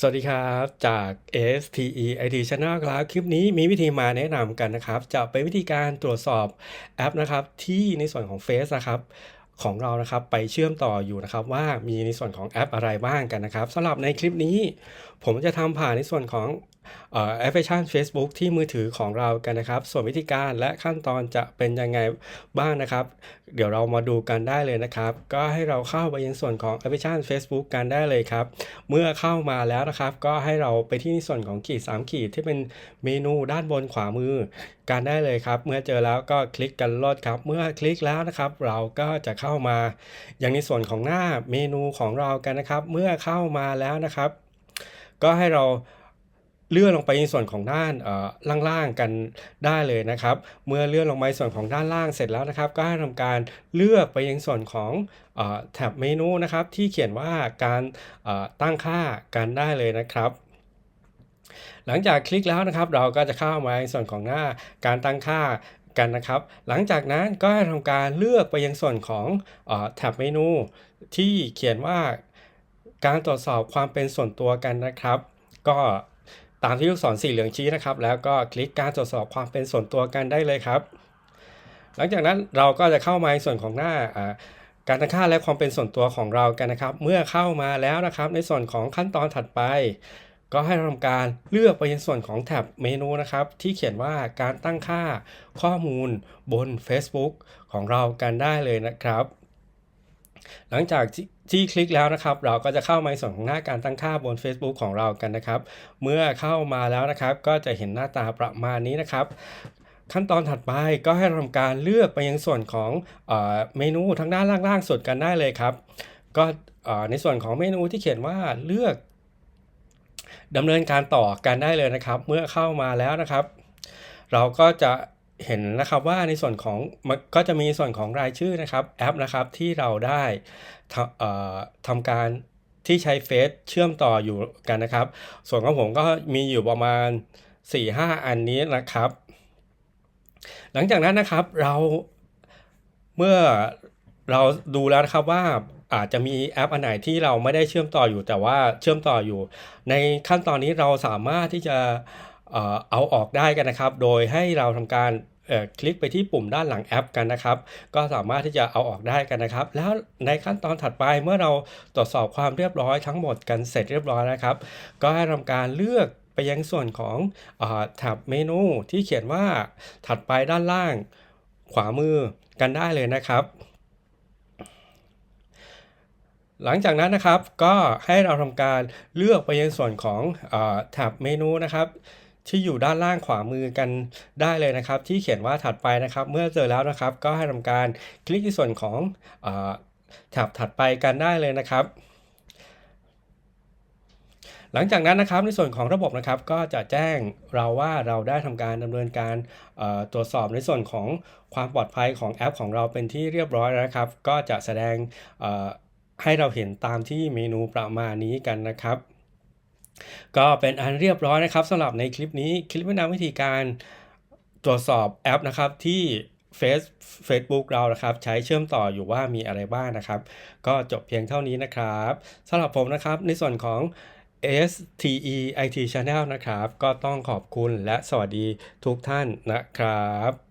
สวัสดีครับจาก STE IT Channel ครับคลิปนี้มีวิธีมาแนะนำกันนะครับ จะเป็นวิธีการตรวจสอบแอปนะครับที่ในส่วนของ Face นะครับของเรานะครับไปเชื่อมต่ออยู่นะครับว่ามีในส่วนของแอปอะไรบ้างกันนะครับสำหรับในคลิปนี้ ผมจะทำผ่านในส่วนของ แอปพลิเคชัน Facebook ที่มือถือของเรากันนะครับ ส่วนวิธีการและขั้นตอนจะเป็นยังไงบ้างนะครับ เดี๋ยวเรามาดูกันได้เลยนะครับ ก็ให้เราเข้าไปยังส่วนของแอปพลิเคชัน Facebook กันได้เลยครับ เมื่อเข้ามาแล้วนะครับ ก็ให้เราไปที่ส่วนของขีด 3 ขีดที่เป็นเมนูด้านบนขวามือกันได้เลยครับ เมื่อเจอแล้วก็คลิกกันลดครับ เมื่อคลิกแล้วนะครับ เราก็จะเข้ามาอย่างในส่วนของหน้าเมนูของเรากันนะครับ เมื่อเข้ามาแล้วนะครับ ก็ให้เรา เลื่อนลงไปในส่วนของด้านล่างๆกันได้เลยนะครับ เมื่อเลื่อนลงไปส่วนของด้านล่างเสร็จแล้วนะครับ ก็ให้ทำการเลือกไปยังส่วนของอแท็บเมนูนะครับที่เขียนว่าการตั้งค่ากันได้เลยนะครับหลังจากคลิกแล้วนะครับ เราก็จะเข้ามาในส่วนของหน้าการตั้งค่ากันนะครับ หลังจากนั้นก็ให้ทำการเลือกไปยังส่วนของอแท็บเมนู ที่เขียนว่าการตรวจสอบความเป็นส่วนตัวกันนะครับ ก็ ตามที่ลูกศรสีเหลืองชี้นะครับ แล้วก็คลิกการตรวจสอบความเป็นส่วนตัวกันได้เลยครับ หลังจากนั้นเราก็จะเข้ามาในส่วนของหน้าการตั้งค่าและความเป็นส่วนตัวของเรากันนะครับ เมื่อเข้ามาแล้วนะครับ ในส่วนของขั้นตอนถัดไป ก็ให้ทำการเลือกไปยังส่วนของแท็บเมนูนะครับ ที่เขียนว่าการตั้งค่าข้อมูลบน Facebook ของเรากันได้เลยนะครับ หลังจากที่ที่คลิกแล้วนะครับ เราก็จะเข้ามาในส่วนของหน้าการตั้งค่าบน Facebook ของเรากันนะครับ เมื่อเข้ามาแล้วนะครับ ก็จะเห็นหน้าตาประมาณนี้นะครับขั้นตอนถัดไปก็ให้ทำการเลือกไปยังส่วนของเอเมนูทางด้านล่างๆสุดกันได้เลยครับ ก็ในส่วนของเมนูที่เขียนว่าเลือกดำเนินการต่อกันได้เลยนะครับ เมื่อเข้ามาแล้วนะครับ เราก็จะ เห็นนะครับว่าในส่วนของมันก็จะมีส่วนของรายชื่อนะครับแอปนะครับที่เราได้ทำเอ่อทำการที่ใช้เฟซเชื่อมต่ออยู่กันนะครับ ส่วนของผมก็มีอยู่ประมาณ 4-5 อันนี้นะครับ หลังจากนั้นนะครับเราเมื่อเราดูแล้วนะครับว่าอาจจะมีแอปอันไหนที่เราไม่ได้เชื่อมต่ออยู่ แต่ว่าเชื่อมต่ออยู่ ในขั้นตอนนี้เราสามารถที่จะ เอ่อเอาออกได้กันนะครับ โดยให้เราทำการคลิกไปที่ปุ่มด้านหลังแอปกันนะครับ ก็สามารถที่จะเอาออกได้กันนะครับ แล้วในขั้นตอนถัดไปเมื่อเราตรวจสอบความเรียบร้อยทั้งหมดกันเสร็จเรียบร้อยนะครับ ก็ให้ทำการเลือกไปยังส่วนของอแท็บเมนูที่เขียนว่าถัดไปด้านล่างขวามือกันได้เลยนะครับ หลังจากนั้นนะครับก็ให้เราทำการเลือกไปยังส่วนของอแท็บเมนูนะครับ ที่อยู่ด้านล่างขวามือกันได้เลยนะครับ ที่เขียนว่าถัดไปนะครับ เมื่อเจอแล้วนะครับ ก็ให้ทำการคลิกที่ส่วนของอแท็บถัดไปกันได้เลยนะครับหลังจากนั้นนะครับในส่วนของระบบนะครับก็จะแจ้งเราว่าเราได้ทำการดำเนินการตรวจสอบในส่วนของความปลอดภัยของแอปของเราเป็นที่เรียบร้อยแล้วนะครับ ก็จะแสดงให้เราเห็นตามที่เมนูประมาณนี้กันนะครับ ก็เป็นอันเรียบร้อยนะครับสำหรับในคลิปนี้คลิปแนะนำวิธีการตรวจสอบแอปนะครับที่เฟซ Facebook เรานะครับใช้เชื่อมต่ออยู่ว่ามีอะไรบ้างนะครับ ก็จบเพียงเท่านี้นะครับสำหรับผมนะครับในส่วนของ STE IT Channel นะครับ ก็ต้องขอบคุณและสวัสดีทุกท่านนะครับ